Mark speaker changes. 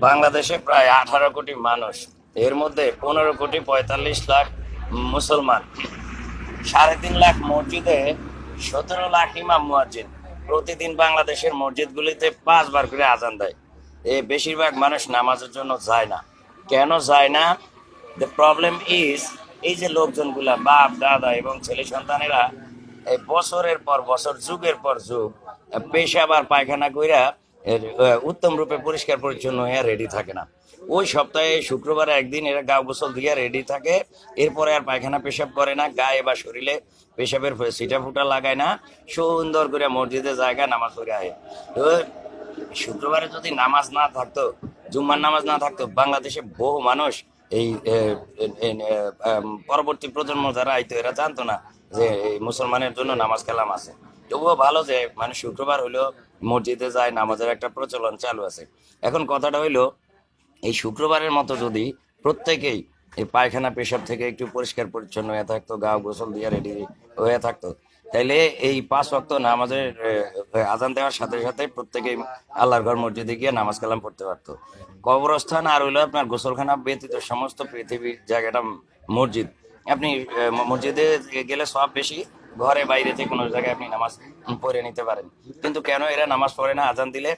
Speaker 1: বাংলাদেশে প্রায় আঠারো কোটি মানুষ, এর মধ্যে পনেরো কোটি পঁয়তাল্লিশ লাখ মুসলমান। সাড়ে তিন লাখ মসজিদে সতেরো লাখ ইমাম মুয়াজ্জিন। প্রতিদিন বাংলাদেশের মসজিদগুলিতে পাঁচবার করে আজান দেয়। এ বেশিরভাগ মানুষ নামাজের জন্য যায় না। কেন যায় না? দ্য প্রবলেম ইজ এই যে লোকজনগুলা, বাপ, দাদা এবং ছেলে সন্তানেরা, এই বছরের পর বছর, যুগের পর যুগ পেশাব আর পায়খানা কইরা উত্তম রূপে পরিষ্কার পরিচ্ছন্ন হয়ে রেডি থাকে না। ওই সপ্তাহে শুক্রবারে একদিন এরা গা গোসল দিয়ে রেডি থাকে, এরপরে আর পায়খানা পেশাব করে না, গায়ে বা শরীরে পেশাবের সিটা ফুটা লাগায় না, সুন্দর করে মসজিদে জায়গা নামাজ পড়ে আয় তো শুক্রবারে যদি নামাজ না থাকতো, জুম্মার নামাজ না থাকতো, বাংলাদেশে বহু মানুষ এই পরবর্তী প্রজন্ম যারা আইতো, এরা জানতো না যে মুসলমানের জন্য নামাজ কালাম আছে। তবুও ভালো যে মানে শুক্রবার হইল মসজিদে যায়, নামাজের একটা প্রচলন চালু আছে। এখন কথাটা হইল, এই শুক্রবারের মতো যদি প্রত্যেকেই এই পায়খানা পেশাব থেকে একটু পরিষ্কার পরিচ্ছন্ন হয়ে থাকতো, গা গোসল দিয়ে রেডি হয়ে থাকতো, তাইলে এই পাঁচ ওয়াক্ত নামাজের আজান দেওয়ার সাথে সাথে প্রত্যেকেই আল্লাহর ঘর মসজিদে গিয়ে নামাজ কালাম পড়তে পারতো। কবরস্থান আর হইল আপনার গোসলখানা ব্যতীত সমস্ত পৃথিবীর জায়গাটা মসজিদ। আপনি মসজিদে গেলে সব বেশি? ঘরে বাইরে যে কোনো জায়গায় আপনি নামাজ পড়ে নিতে পারেন। কিন্তু কেন এরা নামাজ পড়ে না? আজান দিলে